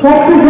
সবকিছু